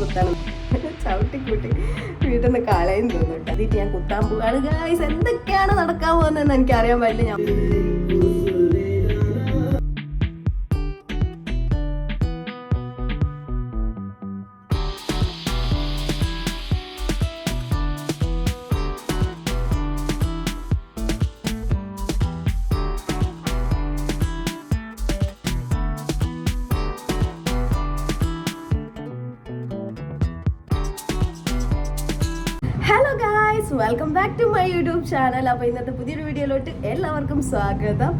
കുത്തണം ചവിട്ടിക്കൂട്ടി വീട്ടിൽ നിന്ന് കളയും തോന്നുന്നു അതിട്ട് ഞാൻ കുത്താൻ പോവുകയാണ് ഗായ്സ് എന്തൊക്കെയാണ് നടക്കാൻ പോകുന്നതെന്ന് എനിക്ക് അറിയാൻ പറ്റില്ല ഞാൻ welcome back to my YouTube channel അപ്പോൾ ഇന്നത്തെ പുതിയൊരു വീഡിയോയിലോട്ട് എല്ലാവർക്കും സ്വാഗതം.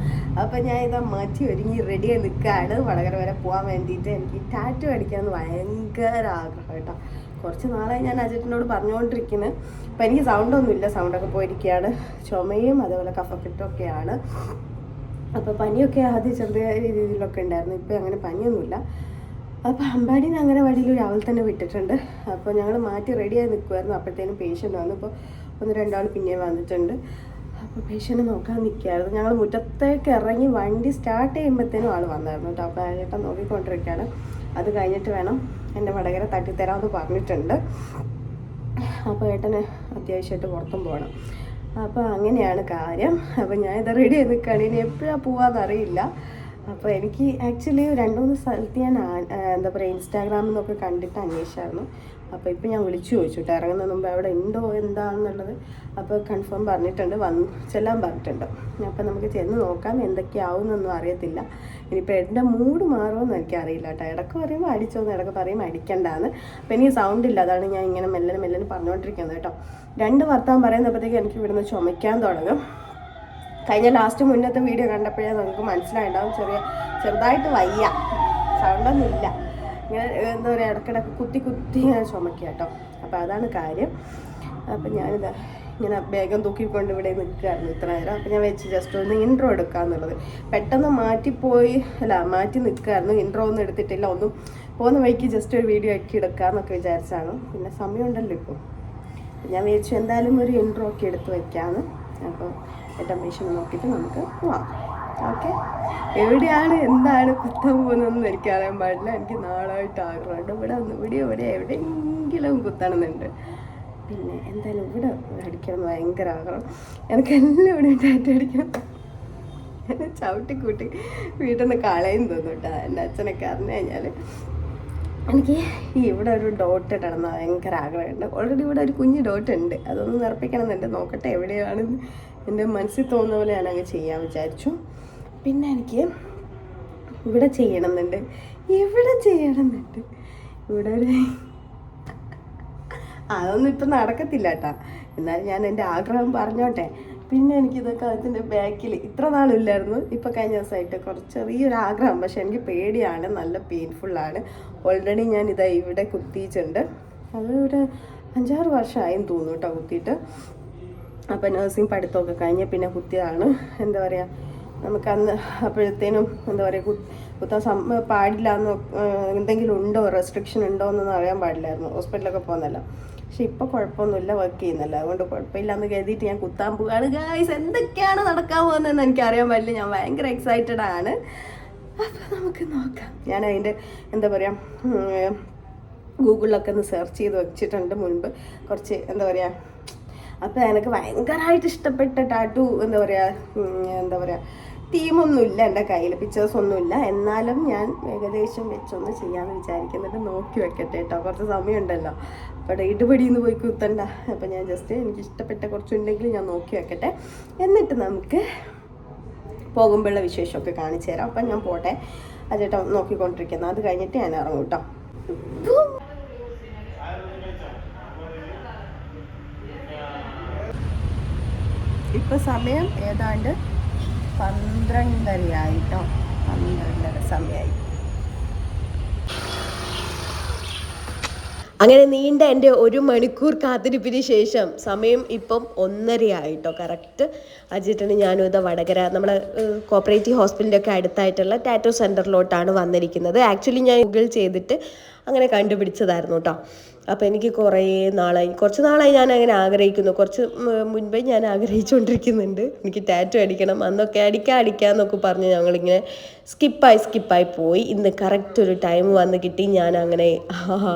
അപ്പോൾ ഞാൻ ഇതാ മാറ്റി ഒരുങ്ങി റെഡിയായി നിൽക്കുകയാണ് വടകര വരെ പോകാൻ വേണ്ടിയിട്ട് എനിക്ക് ടാറ്റു അടിക്കാൻ ഭയങ്കര ആഗ്രഹം കേട്ടോ. കുറച്ച് നാളായി ഞാൻ അജിറ്റിനോട് പറഞ്ഞുകൊണ്ടിരിക്കുന്നത് അപ്പോൾ എനിക്ക് സൗണ്ടൊന്നുമില്ല സൗണ്ടൊക്കെ പോയിരിക്കുകയാണ്. ചുമയും അതേപോലെ കഫക്കെട്ടൊക്കെയാണ് അപ്പോൾ പനിയൊക്കെ ആദ്യം ചെറിയ രീതിയിലൊക്കെ ഉണ്ടായിരുന്നു. ഇപ്പോൾ അങ്ങനെ പനിയൊന്നുമില്ല. അപ്പോൾ അമ്പാടിനെ അങ്ങനെ വഴിയിൽ രാവിലെ തന്നെ വിട്ടിട്ടുണ്ട്. അപ്പോൾ ഞങ്ങൾ മാറ്റി റെഡിയായി നിൽക്കുമായിരുന്നു അപ്പോഴത്തേനും പേഷ്യന്റ് വന്നു. ഇപ്പോൾ ഒന്ന് രണ്ടാൾ പിന്നെ വന്നിട്ടുണ്ട്. അപ്പോൾ പേഷ്യന്റ് നോക്കാൻ നിൽക്കുകയായിരുന്നു ഞങ്ങൾ മുറ്റത്തേക്ക് ഇറങ്ങി വണ്ടി സ്റ്റാർട്ട് ചെയ്യുമ്പോഴത്തേനും ആൾ വന്നായിരുന്നു കേട്ടോ. അപ്പോൾ ഏട്ടൻ നോക്കിക്കൊണ്ടിരിക്കുകയാണ് അത് കഴിഞ്ഞിട്ട് വേണം എന്റെ വടകര തട്ടിത്തരാമെന്ന് പറഞ്ഞിട്ടുണ്ട്. അപ്പോൾ ഏട്ടന് അത്യാവശ്യമായിട്ട് പുറത്തും പോകണം. അപ്പോൾ അങ്ങനെയാണ് കാര്യം. അപ്പോൾ ഞാൻ ഇത് റെഡി ആയി നിൽക്കുകയാണ് ഇനി എപ്പോഴാണ് പോവാന്നറിയില്ല. അപ്പോൾ എനിക്ക് ആക്ച്വലി രണ്ട് മൂന്ന് സ്ഥലത്ത് ഞാൻ എന്താ പറയുക ഇൻസ്റ്റാഗ്രാമിൽ നിന്നൊക്കെ കണ്ടിട്ട് അന്വേഷിച്ചായിരുന്നു. അപ്പോൾ ഇപ്പം ഞാൻ വിളിച്ചു ചോദിച്ചു കേട്ടോ ഇറങ്ങുന്നതിന് മുമ്പ് അവിടെ ഉണ്ടോ എന്താണെന്നുള്ളത് അപ്പോൾ കൺഫേം പറഞ്ഞിട്ടുണ്ട് വന്ന് ചെല്ലാൻ പറഞ്ഞിട്ടുണ്ട്. അപ്പോൾ നമുക്ക് ചെന്ന് നോക്കാം എന്തൊക്കെയാവുമെന്നൊന്നും അറിയത്തില്ല. ഇനിയിപ്പോൾ എന്റെ മൂഡ് മാറുമെന്ന് എനിക്കറിയില്ല കേട്ടോ ഇടയ്ക്ക് പറയുമ്പോൾ അടിച്ചോന്ന് ഇടയ്ക്ക് പറയും അടിക്കണ്ടാന്ന്. അപ്പോൾ എനിക്ക് സൗണ്ട് ഇല്ല അതാണ് ഞാൻ ഇങ്ങനെ മെല്ലനെ മെല്ലനെ പറഞ്ഞുകൊണ്ടിരിക്കുന്നത് കേട്ടോ രണ്ട് വർത്താൻ പറയുന്നപ്പോഴത്തേക്ക് എനിക്ക് ഇവിടുന്ന് ചുമയ്ക്കാൻ തുടങ്ങും. കഴിഞ്ഞ ലാസ്റ്റ് മുന്നത്തെ വീഡിയോ കണ്ടപ്പോഴേ നമുക്ക് മനസ്സിലായിട്ടുണ്ടാവും ചെറിയ ചെറുതായിട്ട് വയ്യ. സൗണ്ടൊന്നും ഇങ്ങനെ എന്താ പറയുക ഇടയ്ക്കിടയ്ക്ക് കുത്തി കുത്തി ഞാൻ ചുമക്കുക കേട്ടോ അപ്പോൾ അതാണ് കാര്യം. അപ്പം ഞാനിതാ ഇങ്ങനെ വേഗം തൂക്കിക്കൊണ്ട് ഇവിടെ നിൽക്കുകയായിരുന്നു ഇത്ര നേരം. അപ്പം ഞാൻ വെച്ച് ജസ്റ്റ് ഒന്ന് ഇൻട്രോ എടുക്കാന്നുള്ളത്. പെട്ടെന്ന് മാറ്റിപ്പോയി അല്ല മാറ്റി നിൽക്കുകയായിരുന്നു. ഇൻട്രോ ഒന്നും എടുത്തിട്ടില്ല. ഒന്നും പോകുന്ന വഴിക്ക് ജസ്റ്റ് ഒരു വീഡിയോ ആക്കി എടുക്കാമെന്നൊക്കെ വിചാരിച്ചാണ് പിന്നെ സമയമുണ്ടല്ലോ ഇപ്പോൾ ഞാൻ വിചാരിച്ചു എന്തായാലും ഒരു ഇൻട്രോ ഒക്കെ എടുത്ത് വയ്ക്കാമെന്ന് അപ്പോൾ ഏറ്റവും അമ്മേഷനെ നോക്കിയിട്ട് നമുക്ക് പോവാം. ഓക്കെ? എവിടെയാണ് എന്താണ് കുത്താൻ പോകുന്നതെന്ന് എനിക്ക് അറിയാൻ പാടില്ല. എനിക്ക് നാളായിട്ട് ആഗ്രഹമുണ്ട്. ഇവിടെ ഒന്ന് ഇവിടെ ഇവിടെ എവിടെയെങ്കിലും കുത്തണമെന്നുണ്ട്. പിന്നെ എന്തായാലും ഇവിടെ അടിക്കണം ഭയങ്കര ആഗ്രഹം. എനിക്ക് എല്ലാം ഇവിടെ ടാറ്റ അടിക്കണം എന്നെ ചവിട്ടിക്കൂട്ടി വീട്ടിൽ നിന്ന് കളയും തോന്നും കേട്ടോ എന്റെ അച്ഛനൊക്കെ അറിഞ്ഞു കഴിഞ്ഞാൽ എനിക്ക് ഈ ഇവിടെ ഒരു ഡോട്ട് ഇടണം ഭയങ്കര ആഗ്രഹമുണ്ട്. ഓൾറെഡി ഇവിടെ ഒരു കുഞ്ഞ് ഡോട്ട് ഉണ്ട്. അതൊന്ന് നിറപ്പിക്കണം എന്നുണ്ട് നോക്കട്ടെ എവിടെയാണെന്ന് എന്റെ മനസ്സിൽ തോന്നുന്ന പോലെ ഞാൻ അങ്ങ് ചെയ്യാൻ വിചാരിച്ചു. പിന്നെ എനിക്ക് ഇവിടെ ചെയ്യണമെന്നുണ്ട്. ഇവിടെ ചെയ്യണമെന്നുണ്ട്. ഇവിടെ ഒരു അതൊന്നും ഇപ്പം നടക്കത്തില്ല കേട്ടാ. എന്നാൽ ഞാൻ എന്റെ ആഗ്രഹം പറഞ്ഞോട്ടെ. പിന്നെ എനിക്കിതൊക്കെ അതിന്റെ ബാക്കിൽ ഇത്ര നാളില്ലായിരുന്നു. ഇപ്പം കഴിഞ്ഞ ദിവസമായിട്ട് കുറച്ച് ചെറിയൊരു ആഗ്രഹം. പക്ഷേ എനിക്ക് പേടിയാണ്. നല്ല പെയിൻഫുള്ളാണ് ഓൾറെഡി ഞാൻ ഇതാ ഇവിടെ കുത്തിയിട്ടുണ്ട്. അത് ഒരു അഞ്ചാറ് വർഷമായും തോന്നുന്നു കുത്തിയിട്ട്. അപ്പം നഴ്സിംഗ് പഠിത്തമൊക്കെ കഴിഞ്ഞ് പിന്നെ കുത്തിയതാണ്. എന്താ പറയുക നമുക്ക് അന്ന് അപ്പോഴത്തേനും എന്താ പറയുക കുത്താൻ സം പാടില്ല എന്ന് എന്തെങ്കിലും ഉണ്ടോ? റെസ്ട്രിക്ഷൻ ഉണ്ടോ എന്നൊന്നും അറിയാൻ പാടില്ലായിരുന്നു. ഹോസ്പിറ്റലൊക്കെ പോകുന്നല്ല പക്ഷെ ഇപ്പോൾ കുഴപ്പമൊന്നുമില്ല വർക്ക് ചെയ്യുന്നില്ല. അതുകൊണ്ട് കുഴപ്പമില്ല എന്ന് കരുതിയിട്ട് ഞാൻ കുത്താൻ പോവുകയാണ്. ഗായ്സ് എന്തൊക്കെയാണ് നടക്കാൻ പോകുന്നതെന്ന് എനിക്ക് അറിയാൻ പാടില്ല ഞാൻ ഭയങ്കര എക്സൈറ്റഡ് ആണ്. അപ്പോൾ നമുക്ക് നോക്കാം. ഞാൻ അതിന്റെ എന്താ പറയുക ഗൂഗിളിലൊക്കെ ഒന്ന് സെർച്ച് ചെയ്ത് വെച്ചിട്ടുണ്ട് മുൻപ്. കുറച്ച് എന്താ പറയുക അപ്പോൾ എനിക്ക് ഭയങ്കരമായിട്ട് ഇഷ്ടപ്പെട്ട ടാറ്റു എന്താ പറയുക എന്താ പറയുക തീമൊന്നുമില്ല എന്റെ കയ്യിൽ പിക്ചേഴ്സ് ഒന്നുമില്ല എന്നാലും ഞാൻ ഏകദേശം വെച്ചൊന്ന് ചെയ്യാമെന്ന് വിചാരിക്കുന്നുണ്ട് നോക്കി വെക്കട്ടെ കേട്ടോ. കുറച്ച് സമയമുണ്ടല്ലോ. അപ്പോൾ ഇടുപടിന്ന് പോയി കുത്തണ്ട. അപ്പോൾ ഞാൻ ജസ്റ്റ് എനിക്ക് ഇഷ്ടപ്പെട്ട കുറച്ചുണ്ടെങ്കിൽ ഞാൻ നോക്കി വെക്കട്ടെ. എന്നിട്ട് നമുക്ക് പോകുമ്പോഴുള്ള വിശേഷമൊക്കെ കാണിച്ചു തരാം. അപ്പം ഞാൻ പോട്ടെ. അജേട്ടാ നോക്കിക്കൊണ്ടിരിക്കുന്നത് അത് കഴിഞ്ഞിട്ട് ഞാൻ ഇറങ്ങും കേട്ടോ. ഇപ്പം സമയം ഏതാണ്ട് പന്ത്രണ്ടരയായിട്ടോ? പന്ത്രണ്ടര സമയമായി അങ്ങനെ നീണ്ട എന്റെ ഒരു മണിക്കൂർ കാത്തിരിപ്പിന് ശേഷം സമയം ഇപ്പം ഒന്നരയായിട്ടോ കറക്റ്റ് അജിറ്റിന് ഞാനും ഇത് വടകര നമ്മുടെ കോപ്പറേറ്റീവ് ഹോസ്പിറ്റലിന്റെ ഒക്കെ അടുത്തായിട്ടുള്ള ടാറ്റോ സെന്ററിലോട്ടാണ് വന്നിരിക്കുന്നത്. ആക്ച്വലി ഞാൻ ഗൂഗിൾ ചെയ്തിട്ട് അങ്ങനെ കണ്ടുപിടിച്ചതായിരുന്നു കേട്ടോ അപ്പോൾ എനിക്ക് കുറേ നാളായി. കുറച്ച് നാളായി ഞാൻ അങ്ങനെ ആഗ്രഹിക്കുന്നു. കുറച്ച് മുൻപേ ഞാൻ ആഗ്രഹിച്ചുകൊണ്ടിരിക്കുന്നുണ്ട് എനിക്ക് ടാറ്റു അടിക്കണം. അന്നൊക്കെ അടിക്കാം അടിക്കാം എന്നൊക്കെ പറഞ്ഞ് ഞങ്ങളിങ്ങനെ സ്കിപ്പായി സ്കിപ്പായി പോയി. ഇന്ന് കറക്റ്റ് ഒരു ടൈം വന്ന് കിട്ടി. ഞാൻ അങ്ങനെ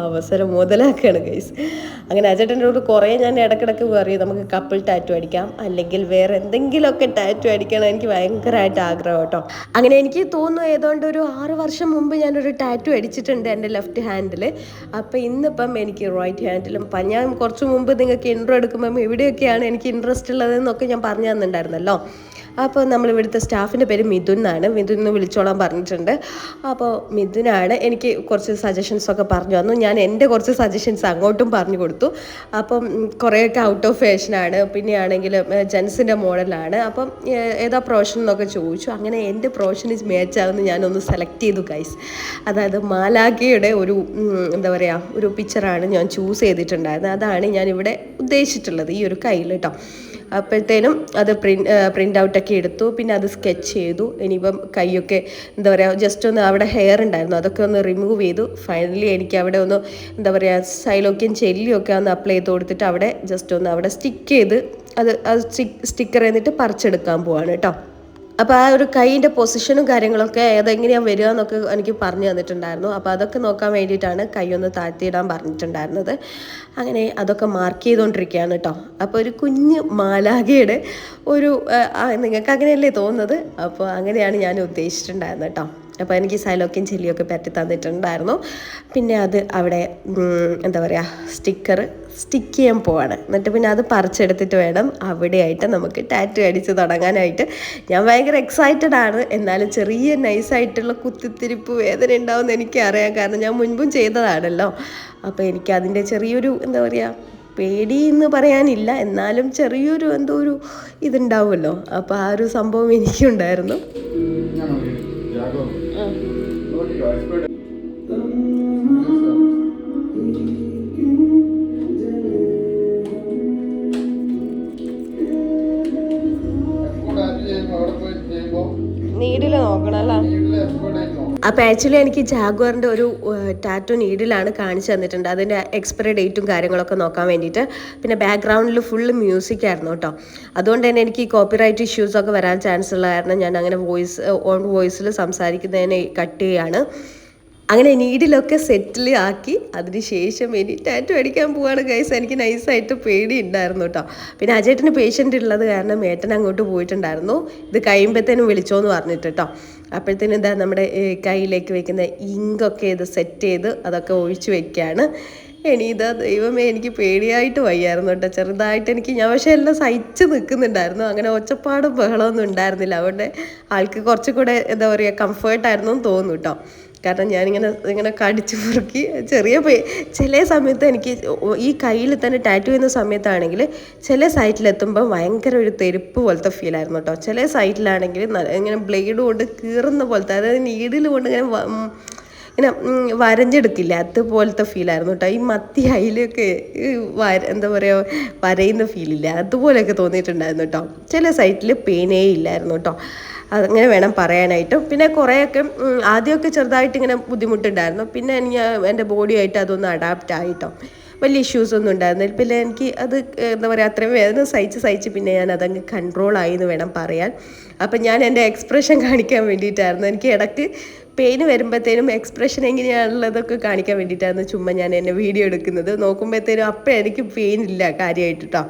അവസരം മുതലാക്കുകയാണ് ഗൈസ് അങ്ങനെ അജേട്ടനോട് കുറേ ഞാൻ ഇടക്കിടക്ക് പറയും നമുക്ക് കപ്പിൾ ടാറ്റു അടിക്കാം. അല്ലെങ്കിൽ വേറെ എന്തെങ്കിലുമൊക്കെ ടാറ്റു അടിക്കണം. എനിക്ക് ഭയങ്കരമായിട്ട് ആഗ്രഹം കേട്ടോ. അങ്ങനെ എനിക്ക് തോന്നുന്നു ഏതാണ്ട് ഒരു ആറ് വർഷം മുമ്പ് ഞാനൊരു ടാറ്റു അടിച്ചിട്ടുണ്ട് എന്റെ ലെഫ്റ്റ് ഹാൻഡിൽ അപ്പോൾ ഇന്നിപ്പം എനിക്ക് റൈറ്റ് ഹാൻഡിലും ഞാൻ കുറച്ച് മുമ്പ് നിങ്ങൾക്ക് ഇൻട്രോ എടുക്കുമ്പം എവിടെയൊക്കെയാണ് എനിക്ക് ഇൻട്രസ്റ്റ് ഉള്ളതെന്നൊക്കെ ഞാൻ പറഞ്ഞു തന്നിട്ടുണ്ടായിരുന്നല്ലോ. അപ്പോൾ നമ്മൾ ഇവിടുത്തെ സ്റ്റാഫിന്റെ പേര് മിഥുൻ എന്നാണ്. മിഥുൻ എന്ന് വിളിച്ചോളാൻ പറഞ്ഞിട്ടുണ്ട്. അപ്പോൾ മിഥുനാണ് എനിക്ക് കുറച്ച് സജഷൻസ് ഒക്കെ പറഞ്ഞു തന്നു. ഞാൻ എന്റെ കുറച്ച് സജഷൻസ് അങ്ങോട്ടും പറഞ്ഞു കൊടുത്തു. അപ്പം കുറേയൊക്കെ ഔട്ട് ഓഫ് ഫാഷനാണ് പിന്നെ ആണെങ്കിൽ ജെൻസിന്റെ മോഡലാണ്. അപ്പം ഏതാ പ്രൊഫഷൻ എന്നൊക്കെ ചോദിച്ചു. അങ്ങനെ എന്റെ പ്രൊഫഷന് മാച്ച് ആവുന്ന ഞാനൊന്ന് സെലക്ട് ചെയ്തു ഗൈസ് അതായത് മാലാഖയുടെ ഒരു എന്താ പറയുക ഒരു പിക്ചറാണ് ഞാൻ ചൂസ് ചെയ്തിട്ടുണ്ടായിരുന്നത്. അതാണ് ഞാൻ ഇവിടെ ഉദ്ദേശിച്ചിട്ടുള്ളത് ഈ ഒരു കയ്യിൽ കേട്ടോ അപ്പോഴത്തേനും അത് പ്രിൻ പ്രിന്റ് ഔട്ടൊക്കെ എടുത്തു. പിന്നെ അത് സ്കെച്ച് ചെയ്തു. ഇനിയിപ്പം കൈയൊക്കെ എന്താ പറയുക ജസ്റ്റ് ഒന്ന് അവിടെ ഹെയർ ഉണ്ടായിരുന്നു. അതൊക്കെ ഒന്ന് റിമൂവ് ചെയ്തു. ഫൈനലി എനിക്ക് അവിടെ ഒന്ന് എന്താ പറയുക സൈലോക്കിയും ചെല്ലിയൊക്കെ ഒന്ന് അപ്ലൈ ചെയ്ത് കൊടുത്തിട്ട് അവിടെ ജസ്റ്റ് ഒന്ന് അവിടെ സ്റ്റിക്ക് ചെയ്ത് അത് അത് സ്റ്റിക്കർ എന്നിട്ട് പറിച്ചെടുക്കാൻ പോവാണ് കേട്ടോ. അപ്പോൾ ആ ഒരു കൈയിന്റെ പൊസിഷനും കാര്യങ്ങളൊക്കെ ഏതെങ്ങനെയാണ് വരിക എന്നൊക്കെ എനിക്ക് പറഞ്ഞു തന്നിട്ടുണ്ടായിരുന്നു. അപ്പോൾ അതൊക്കെ നോക്കാൻ വേണ്ടിയിട്ടാണ് കൈ ഒന്ന് താഴ്ത്തിയിടാൻ പറഞ്ഞിട്ടുണ്ടായിരുന്നത്. അങ്ങനെ അതൊക്കെ മാർക്ക് ചെയ്തുകൊണ്ടിരിക്കുകയാണ് കേട്ടോ അപ്പോൾ ഒരു കുഞ്ഞ് മാലാഖയുടെ ഒരു നിങ്ങൾക്ക് അങ്ങനെയല്ലേ തോന്നുന്നത്? അപ്പോൾ അങ്ങനെയാണ് ഞാൻ ഉദ്ദേശിച്ചിട്ടുണ്ടായിരുന്നത് കേട്ടോ അപ്പോൾ എനിക്ക് സൈലോക്കും ചെല്ലിയൊക്കെ പറ്റി തന്നിട്ടുണ്ടായിരുന്നു. പിന്നെ അത് അവിടെ എന്താ പറയുക സ്റ്റിക്കർ സ്റ്റിക്ക് ചെയ്യാൻ പോവാണ്. എന്നിട്ട് പിന്നെ അത് പറിച്ചെടുത്തിട്ട് വേണം അവിടെയായിട്ട് നമുക്ക് ടാറ്റു അടിച്ച് തുടങ്ങാനായിട്ട്. ഞാൻ ഭയങ്കര എക്സൈറ്റഡ് ആണ്. എന്നാലും ചെറിയ നൈസായിട്ടുള്ള കുത്തിത്തിരിപ്പ് വേദന ഉണ്ടാവും ഉണ്ടാവുമെന്ന് എനിക്കറിയാം. കാരണം ഞാൻ മുൻപും ചെയ്തതാണല്ലോ. അപ്പോൾ എനിക്ക് അതിന്റെ ചെറിയൊരു എന്താ പറയുക പേടി എന്ന് പറയാനില്ല. എന്നാലും ചെറിയൊരു എന്തോ ഒരു ഇതുണ്ടാവുമല്ലോ. അപ്പോൾ ആ ഒരു സംഭവം എനിക്കുണ്ടായിരുന്നു. നീഡിൽ അപ്പോൾ ആക്ച്വലി എനിക്ക് ജാഗ്വറിന്റെ ഒരു ടാറ്റു നീഡിലാണ് കാണിച്ചു തന്നിട്ടുണ്ട്. അതിന്റെ എക്സ്പയറി ഡേറ്റും കാര്യങ്ങളൊക്കെ നോക്കാൻ വേണ്ടിയിട്ട്. പിന്നെ ബാക്ക്ഗ്രൗണ്ടിൽ ഫുള്ള് മ്യൂസിക് ആയിരുന്നു കേട്ടോ. അതുകൊണ്ട് തന്നെ എനിക്ക് കോപ്പിറൈറ്റ് ഇഷ്യൂസൊക്കെ വരാൻ ചാൻസ് ഉള്ള കാരണം ഞാൻ അങ്ങനെ വോയിസ് ഓൺ വോയിസിൽ സംസാരിക്കുന്നതിനെ കട്ട് ചെയ്യാണ്. അങ്ങനെ നീഡിലൊക്കെ സെറ്റിൽ ആക്കി അതിന് ശേഷം ഇനി ടാറ്റു അടിക്കാൻ പോവാണ് ഗൈസ് എനിക്ക് നൈസായിട്ട് പേടി ഉണ്ടായിരുന്നു കേട്ടോ. പിന്നെ അജേട്ടന് പേഷ്യന്റ് ഉള്ളത് കാരണം ഏട്ടൻ അങ്ങോട്ട് പോയിട്ടുണ്ടായിരുന്നു. ഇത് കഴിയുമ്പോഴത്തേനും വിളിച്ചോന്ന് പറഞ്ഞിട്ട് കേട്ടോ. അപ്പോഴത്തേനും എന്താ നമ്മുടെ കയ്യിലേക്ക് വെക്കുന്ന ഇങ്കൊക്കെ ഇത് സെറ്റ് ചെയ്ത് അതൊക്കെ ഒഴിച്ചു വെക്കുകയാണ് ഇനി ഇതാ ദൈവമേ എനിക്ക് പേടിയായിട്ട് വയ്യായിരുന്നു കേട്ടോ. ചെറുതായിട്ട് എനിക്ക് ഞാൻ പക്ഷെ എല്ലാം സഹിച്ച് നിൽക്കുന്നുണ്ടായിരുന്നു. അങ്ങനെ ഒച്ചപ്പാടും ബഹളമൊന്നും ഉണ്ടായിരുന്നില്ല. അതുകൊണ്ട് ആൾക്ക് കുറച്ചുകൂടെ എന്താ പറയുക കംഫേർട്ടായിരുന്നു എന്ന് തോന്നുന്നു കേട്ടോ. കാരണം ഞാനിങ്ങനെ ഇങ്ങനെ കടിച്ചു മുറുക്കി ചെറിയ ചില സമയത്ത് എനിക്ക് ഈ കയ്യിൽ തന്നെ ടാറ്റു ചെയ്യുന്ന സമയത്താണെങ്കിൽ ചില സൈറ്റിലെത്തുമ്പോൾ ഭയങ്കര ഒരു തെരുപ്പ് പോലത്തെ ഫീലായിരുന്നു കേട്ടോ ചില സൈറ്റിലാണെങ്കിൽ ഇങ്ങനെ ബ്ലേഡ് കൊണ്ട് കീറുന്ന പോലത്തെ അതായത് നീഡിൽ കൊണ്ട് ഇങ്ങനെ ഇങ്ങനെ വരഞ്ഞെടുക്കില്ല. അതുപോലത്തെ ഫീലായിരുന്നു കേട്ടോ ഈ മത്തി അയിലൊക്കെ വര എന്താ പറയുക വരയുന്ന ഫീലില്ല അതുപോലെയൊക്കെ തോന്നിയിട്ടുണ്ടായിരുന്നു കേട്ടോ ചില സൈറ്റിൽ പെയിനേ ഇല്ലായിരുന്നു കേട്ടോ അങ്ങനെ വേണം പറയാനായിട്ട്. പിന്നെ കുറേയൊക്കെ ആദ്യമൊക്കെ ചെറുതായിട്ട് ഇങ്ങനെ ബുദ്ധിമുട്ടുണ്ടായിരുന്നു. പിന്നെ എനിക്ക് എന്റെ ബോഡിയായിട്ട് അതൊന്ന് അഡാപ്റ്റ് ആയിട്ടോ. വലിയ ഇഷ്യൂസ് ഒന്നും ഉണ്ടായിരുന്നില്ല. പിന്നെ എനിക്ക് അത് എന്താ പറയുക അത്രയും വേദന സഹിച്ച് സഹിച്ച് പിന്നെ ഞാൻ അതങ്ങ് കൺട്രോൾ ആയി എന്ന് വേണം പറയാൻ. അപ്പം ഞാൻ എന്റെ എക്സ്പ്രഷൻ കാണിക്കാൻ വേണ്ടിയിട്ടായിരുന്നു. എനിക്ക് ഇടയ്ക്ക് പെയിന് വരുമ്പോഴത്തേനും എക്സ്പ്രഷൻ എങ്ങനെയാണുള്ളതൊക്കെ കാണിക്കാൻ വേണ്ടിയിട്ടാണ് ചുമ്മാ ഞാൻ എന്നെ വീഡിയോ എടുക്കുന്നത്. നോക്കുമ്പോഴത്തേനും അപ്പം എനിക്ക് പെയിൻ ഇല്ല കാര്യമായിട്ട് കേട്ടോ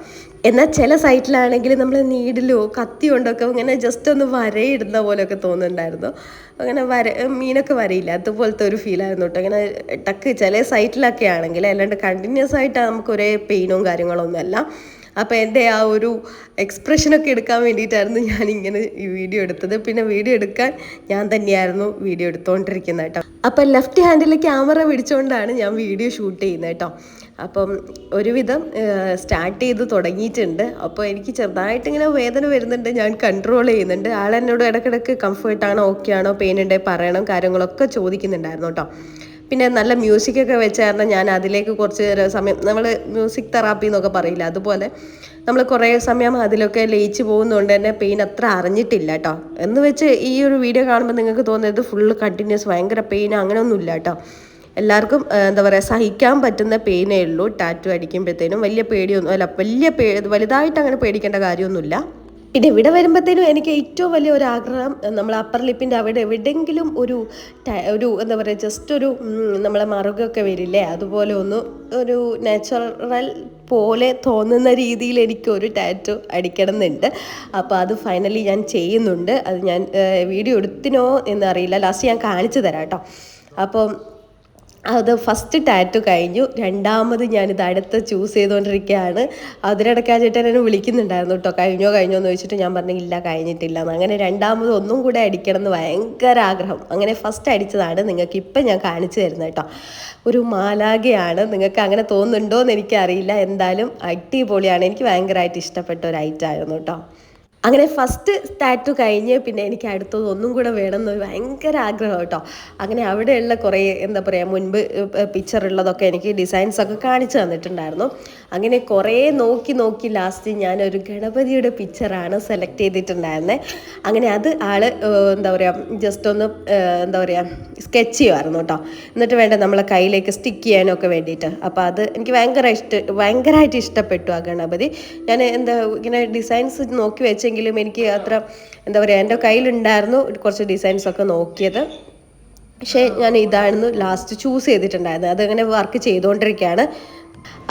എന്നാൽ ചില സൈറ്റിലാണെങ്കിൽ നമ്മൾ നീഡിലോ കത്തി കൊണ്ടൊക്കെ ഇങ്ങനെ ജസ്റ്റ് ഒന്ന് വരയിടുന്ന പോലെയൊക്കെ തോന്നുന്നുണ്ടായിരുന്നു. അങ്ങനെ വര മീനൊക്കെ വരയില്ല. അതുപോലത്തെ ഒരു ഫീലായിരുന്നു കേട്ടോ അങ്ങനെ ടക്ക് ചില സൈറ്റിലൊക്കെ ആണെങ്കിൽ അല്ലാണ്ട് കണ്ടിന്യൂസ് ആയിട്ട് നമുക്ക് ഒരേ പെയിനും കാര്യങ്ങളൊന്നും അല്ല. അപ്പോൾ എന്റെ ആ ഒരു എക്സ്പ്രഷനൊക്കെ എടുക്കാൻ വേണ്ടിയിട്ടായിരുന്നു ഞാൻ ഇങ്ങനെ ഈ വീഡിയോ എടുത്തത്. പിന്നെ വീഡിയോ എടുക്കാൻ ഞാൻ തന്നെയായിരുന്നു വീഡിയോ എടുത്തുകൊണ്ടിരിക്കുന്നത് കേട്ടോ. അപ്പം ലെഫ്റ്റ് ഹാൻഡിൽ ക്യാമറ പിടിച്ചുകൊണ്ടാണ് ഞാൻ വീഡിയോ ഷൂട്ട് ചെയ്യുന്നത് കേട്ടോ. അപ്പം ഒരുവിധം സ്റ്റാർട്ട് ചെയ്ത് തുടങ്ങിയിട്ടുണ്ട്. അപ്പോൾ എനിക്ക് ചെറുതായിട്ട് ഇങ്ങനെ വേദന വരുന്നുണ്ട്. ഞാൻ കൺട്രോൾ ചെയ്യുന്നുണ്ട്. ആളെന്നോട് ഇടയ്ക്കിടയ്ക്ക് കംഫർട്ടാണോ ഓക്കെ ആണോ പെയിൻ ഉണ്ടെങ്കിൽ പറയണം കാര്യങ്ങളൊക്കെ ചോദിക്കുന്നുണ്ടായിരുന്നു കേട്ടോ. പിന്നെ നല്ല മ്യൂസിക് ഒക്കെ വെച്ച കാരണം ഞാൻ അതിലേക്ക് കുറച്ച് സമയം നമ്മൾ മ്യൂസിക് തെറാപ്പി എന്നൊക്കെ പറയില്ല അതുപോലെ നമ്മൾ കുറേ സമയം അതിലൊക്കെ ലയിച്ച് പോകുന്നതുകൊണ്ട് തന്നെ പെയിൻ അത്ര അറിഞ്ഞിട്ടില്ല കേട്ടോ എന്ന് വെച്ച് ഈ ഒരു വീഡിയോ കാണുമ്പോൾ നിങ്ങൾക്ക് തോന്നുന്നത് ഫുള്ള് കണ്ടിന്യൂസ് ഭയങ്കര പെയിൻ അങ്ങനെയൊന്നും ഇല്ല കേട്ടോ എല്ലാവർക്കും എന്താ പറയുക സഹിക്കാൻ പറ്റുന്ന പെയിനേ ഉള്ളൂ ടാറ്റു അടിക്കുമ്പോഴത്തേനും വലിയ പേടിയൊന്നും അല്ല വലിയ പേ വലുതായിട്ട് അങ്ങനെ പേടിക്കേണ്ട കാര്യമൊന്നുമില്ല. പിന്നെ ഇവിടെ വരുമ്പോഴത്തേനും എനിക്ക് ഏറ്റവും വലിയ ഒരു ആഗ്രഹം നമ്മൾ അപ്പർ ലിപ്പിന്റെ അവിടെ എവിടെയെങ്കിലും ഒരു ഒരു എന്താ പറയുക ജസ്റ്റ് ഒരു നമ്മളെ മറുകൊക്കെ വരില്ലേ? അതുപോലെ ഒന്ന് ഒരു നാച്ചുറൽ പോലെ തോന്നുന്ന രീതിയിൽ എനിക്ക് ഒരു ടാറ്റു അടിക്കണം എന്നുണ്ട് അപ്പോൾ അത് ഫൈനലി ഞാൻ ചെയ്യുന്നുണ്ട്. അത് ഞാൻ വീഡിയോ എടുത്തിനോ എന്നറിയില്ല. ലാസ്റ്റ് ഞാൻ കാണിച്ചു തരാം കേട്ടോ. അപ്പം അത് ഫസ്റ്റ് ടാറ്റു കഴിഞ്ഞു. രണ്ടാമത് ഞാനിത് അടുത്ത് ചൂസ് ചെയ്തുകൊണ്ടിരിക്കുകയാണ് അതിനിടയ്ക്ക് ചേട്ടൻ എന്നെ വിളിക്കുന്നുണ്ടായിരുന്നു കേട്ടോ കഴിഞ്ഞോ കഴിഞ്ഞോ എന്ന് ചോദിച്ചിട്ട് ഞാൻ പറഞ്ഞു ഇല്ല കഴിഞ്ഞിട്ടില്ല. എന്ന് അങ്ങനെ രണ്ടാമത് ഒന്നും കൂടെ അടിക്കണം എന്ന് ഭയങ്കര ആഗ്രഹം. അങ്ങനെ ഫസ്റ്റ് അടിച്ചതാണ് നിങ്ങൾക്ക് ഇപ്പം ഞാൻ കാണിച്ചു തരുന്നത് കേട്ടോ ഒരു മാലാകയാണ് നിങ്ങൾക്ക് അങ്ങനെ തോന്നുന്നുണ്ടോ എന്ന് എനിക്കറിയില്ല. എന്തായാലും അടിപൊളിയാണ്. എനിക്ക് ഭയങ്കരമായിട്ട് ഇഷ്ടപ്പെട്ട ഒരു ഐറ്റം ആയിരുന്നു കേട്ടോ അങ്ങനെ ഫസ്റ്റ് സ്റ്റാറ്റു കഴിഞ്ഞ് പിന്നെ എനിക്ക് അടുത്തത് ഒന്നും കൂടെ വേണമെന്ന് ഭയങ്കര ആഗ്രഹം കേട്ടോ. അങ്ങനെ അവിടെയുള്ള കുറേ എന്താ പറയുക മുൻപ് പിക്ചറുള്ളതൊക്കെ എനിക്ക് ഡിസൈൻസ് ഒക്കെ കാണിച്ചു തന്നിട്ടുണ്ടായിരുന്നു. അങ്ങനെ കുറേ നോക്കി നോക്കി ലാസ്റ്റ് ഞാൻ ഒരു ഗണപതിയുടെ പിക്ചറാണ് സെലക്ട് ചെയ്തിട്ടുണ്ടായിരുന്നത് അങ്ങനെ അത് ആൾ എന്താ പറയുക ജസ്റ്റ് ഒന്ന് എന്താ പറയുക സ്കെച്ച് ചെയ്യുമായിരുന്നു കേട്ടോ. എന്നിട്ട് വേണ്ട നമ്മളെ കയ്യിലേക്ക് സ്റ്റിക്ക് ചെയ്യാനൊക്കെ വേണ്ടിയിട്ട് അപ്പോൾ അത് എനിക്ക് ഭയങ്കര ഇഷ്ട ഭയങ്കരമായിട്ട് ഇഷ്ടപ്പെട്ടു ആ ഗണപതി. ഞാൻ എന്താ ഇങ്ങനെ ഡിസൈൻസ് നോക്കി വെച്ചെങ്കിലും എനിക്ക് അത്ര എന്താ പറയുക എന്റെ കയ്യിലുണ്ടായിരുന്നു കുറച്ച് ഡിസൈൻസൊക്കെ നോക്കിയത്. പക്ഷേ ഞാൻ ഇതായിരുന്നു ലാസ്റ്റ് ചൂസ് ചെയ്തിട്ടുണ്ടായിരുന്നത് അതങ്ങനെ വർക്ക് ചെയ്തുകൊണ്ടിരിക്കുകയാണ്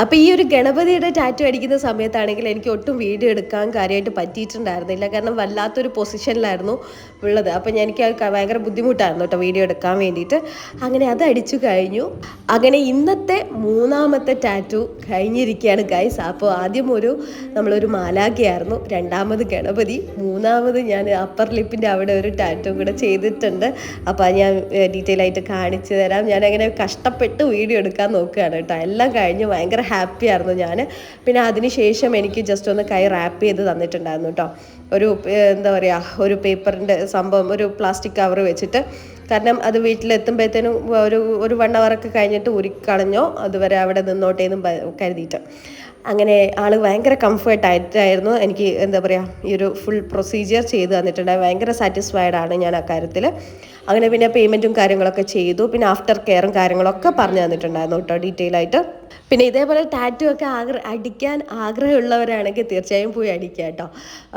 അപ്പോൾ ഈ ഒരു ഗണപതിയുടെ ടാറ്റു അടിക്കുന്ന സമയത്താണെങ്കിൽ എനിക്ക് ഒട്ടും വീഡിയോ എടുക്കാൻ കാര്യമായിട്ട് പറ്റിയിട്ടുണ്ടായിരുന്നില്ല. കാരണം വല്ലാത്തൊരു പൊസിഷനിലായിരുന്നു ഉള്ളത്. അപ്പോൾ ഞാൻ എനിക്ക് ഭയങ്കര ബുദ്ധിമുട്ടായിരുന്നു കേട്ടോ വീഡിയോ എടുക്കാൻ വേണ്ടിയിട്ട്. അങ്ങനെ അത് അടിച്ചു കഴിഞ്ഞു. അങ്ങനെ ഇന്നത്തെ മൂന്നാമത്തെ ടാറ്റു കഴിഞ്ഞിരിക്കുകയാണ് ഗൈസ് അപ്പോൾ ആദ്യം ഒരു നമ്മളൊരു മാലാഖയായിരുന്നു. രണ്ടാമത് ഗണപതി. മൂന്നാമത് ഞാൻ അപ്പർ ലിപ്പിന്റെ അവിടെ ഒരു ടാറ്റു കൂടെ ചെയ്തിട്ടുണ്ട്. അപ്പോൾ ഞാൻ ഡീറ്റെയിൽ ആയിട്ട് കാണിച്ചു തരാം. ഞാൻ അങ്ങനെ കഷ്ടപ്പെട്ട് വീഡിയോ എടുക്കാൻ നോക്കുകയാണ് കേട്ടോ എല്ലാം കഴിഞ്ഞ് ഭയങ്കര ഹാപ്പി ആയിരുന്നു ഞാൻ. പിന്നെ അതിന് ശേഷം എനിക്ക് ജസ്റ്റ് ഒന്ന് കൈ റാപ്പ് ചെയ്ത് തന്നിട്ടുണ്ടായിരുന്നു കേട്ടോ ഒരു എന്താ പറയുക ഒരു പേപ്പറിന്റെ സംഭവം ഒരു പ്ലാസ്റ്റിക് കവർ വെച്ചിട്ട്. കാരണം അത് വീട്ടിലെത്തുമ്പോഴത്തേനും ഒരു ഒരു വൺ അവറൊക്കെ കഴിഞ്ഞിട്ട് ഉരുക്കളഞ്ഞോ അതുവരെ അവിടെ നിന്നോട്ടേ എന്നും കരുതിയിട്ട്. അങ്ങനെ ആൾ ഭയങ്കര കംഫേർട്ട് ആയിട്ടായിരുന്നു എനിക്ക് എന്താ പറയുക ഈ ഒരു ഫുൾ പ്രൊസീജിയർ ചെയ്ത് തന്നിട്ടുണ്ട് ഭയങ്കര സാറ്റിസ്ഫൈഡ് ആണ് ഞാൻ കാര്യത്തിൽ അങ്ങനെ പിന്നെ പേയ്മെന്റും കാര്യങ്ങളൊക്കെ ചെയ്തു. പിന്നെ ആഫ്റ്റർ കെയറും കാര്യങ്ങളൊക്കെ പറഞ്ഞു തന്നിട്ടുണ്ടായിരുന്നു കേട്ടോ ഡീറ്റെയിൽ ആയിട്ട്. പിന്നെ ഇതേപോലെ ടാറ്റു ഒക്കെ ആഗ്ര അടിക്കാൻ ആഗ്രഹമുള്ളവരാണെങ്കിൽ തീർച്ചയായും പോയി അടിക്കുക കേട്ടോ.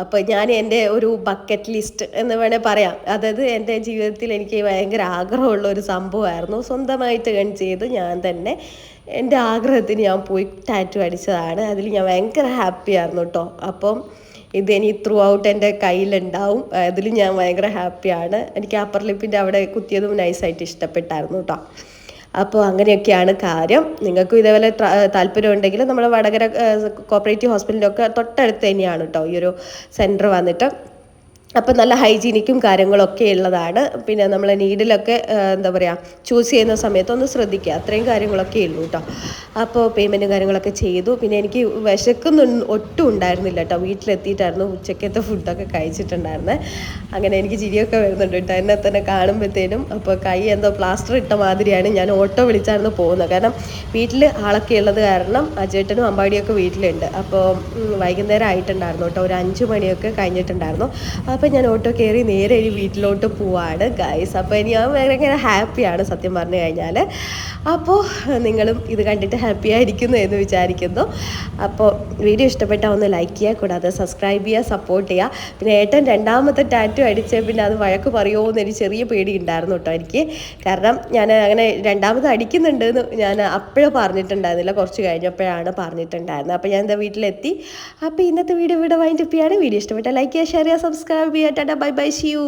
അപ്പോൾ ഞാൻ എന്റെ ഒരു ബക്കറ്റ് ലിസ്റ്റ് എന്ന് വേണേൽ പറയാം. അതായത് എന്റെ ജീവിതത്തിൽ എനിക്ക് ഭയങ്കര ആഗ്രഹമുള്ള ഒരു സംഭവമായിരുന്നു. സ്വന്തമായിട്ട് ഗൺ ചെയ്ത് ഞാൻ തന്നെ എന്റെ ആഗ്രഹത്തിന് ഞാൻ പോയി ടാറ്റു അടിച്ചതാണ്. അതിൽ ഞാൻ ഭയങ്കര ഹാപ്പി ആയിരുന്നു കേട്ടോ. അപ്പം ഇത് ഇനി ത്രൂ ഔട്ട് എന്റെ കയ്യിലുണ്ടാവും. അതിൽ ഞാൻ ഭയങ്കര ഹാപ്പിയാണ് എനിക്ക് അപ്പർ ലിപ്പിന്റെ അവിടെ കുത്തിയതും നൈസായിട്ട് ഇഷ്ടപ്പെട്ടായിരുന്നു കേട്ടോ. അപ്പോൾ അങ്ങനെയൊക്കെയാണ് കാര്യം. നിങ്ങൾക്കും ഇതേപോലെ താല്പര്യം ഉണ്ടെങ്കിൽ നമ്മുടെ വടകര കോപ്പറേറ്റീവ് ഹോസ്പിറ്റലിന്റെ ഒക്കെ തൊട്ടടുത്ത് തന്നെയാണ് കേട്ടോ ഈ ഒരു സെന്റർ വന്നിട്ട്. അപ്പോൾ നല്ല ഹൈജീനിക്കും കാര്യങ്ങളൊക്കെ ഉള്ളതാണ്. പിന്നെ നമ്മൾ നീഡിലൊക്കെ എന്താ പറയുക ചൂസ് ചെയ്യുന്ന സമയത്ത് ഒന്ന് ശ്രദ്ധിക്കുക. അത്രയും കാര്യങ്ങളൊക്കെ ഉള്ളൂ കേട്ടോ അപ്പോൾ പേയ്മെന്റും കാര്യങ്ങളൊക്കെ ചെയ്തു. പിന്നെ എനിക്ക് വിശക്കൊന്നും ഒട്ടും ഉണ്ടായിരുന്നില്ല കേട്ടോ വീട്ടിലെത്തിയിട്ടായിരുന്നു ഉച്ചക്കത്തെ ഫുഡൊക്കെ കഴിച്ചിട്ടുണ്ടായിരുന്നത് അങ്ങനെ എനിക്ക് ചിരിയൊക്കെ വരുന്നുണ്ട് കേട്ടോ എന്നെ തന്നെ കാണുമ്പോഴത്തേനും അപ്പോൾ കൈ എന്തോ പ്ലാസ്റ്റർ ഇട്ട മാതിരിയാണ് ഞാൻ ഓട്ടോ വിളിച്ചായിരുന്നു പോകുന്നത്. കാരണം വീട്ടിൽ ആളൊക്കെ ഉള്ളത് കാരണം അജേട്ടനും അമ്പാടിയൊക്കെ വീട്ടിലുണ്ട്. അപ്പോൾ വൈകുന്നേരം ആയിട്ടുണ്ടായിരുന്നു കേട്ടോ ഒരു അഞ്ച് മണിയൊക്കെ കഴിഞ്ഞിട്ടുണ്ടായിരുന്നു. അപ്പോൾ ഞാൻ ഓട്ടോ കയറി നേരെ ഇനി വീട്ടിലോട്ട് പോവാണ് ഗൈസ് അപ്പോൾ ഇനി ഞാൻ ഭയങ്കര ഹാപ്പിയാണ് സത്യം പറഞ്ഞു കഴിഞ്ഞാൽ അപ്പോൾ നിങ്ങളും ഇത് കണ്ടിട്ട് ഹാപ്പി ആയിരിക്കുന്നു എന്ന് വിചാരിക്കുന്നു. അപ്പോൾ വീഡിയോ ഇഷ്ടപ്പെട്ടാൽ ഒന്ന് ലൈക്ക് ചെയ്യുക കൂടാതെ സബ്സ്ക്രൈബ് ചെയ്യുക സപ്പോർട്ട് ചെയ്യുക. പിന്നെ ഏട്ടൻ രണ്ടാമത്തെ ടാറ്റു അടിച്ച പിന്നെ അത് വഴക്ക് പറയുമോ എന്ന് ഒരു ചെറിയ പേടി ഉണ്ടായിരുന്നു കേട്ടോ എനിക്ക്. കാരണം ഞാൻ അങ്ങനെ രണ്ടാമത് അടിക്കുന്നുണ്ട് എന്ന് ഞാൻ അപ്പോഴും പറഞ്ഞിട്ടുണ്ടായിരുന്നില്ല. കുറച്ച് കഴിഞ്ഞപ്പോഴാണ് പറഞ്ഞിട്ടുണ്ടായിരുന്നത്. അപ്പോൾ ഞാൻ എന്താ വീട്ടിലെത്തി. അപ്പോൾ ഇന്നത്തെ വീഡിയോ ഇവിടെ വൈൻഡപ്പ് ചെയ്യാണ്. വീഡിയോ ഇഷ്ടപ്പെട്ടാൽ ലൈക്ക് ചെയ്യുക ഷെയർ ചെയ്യുക subscribe beer tata bye bye see you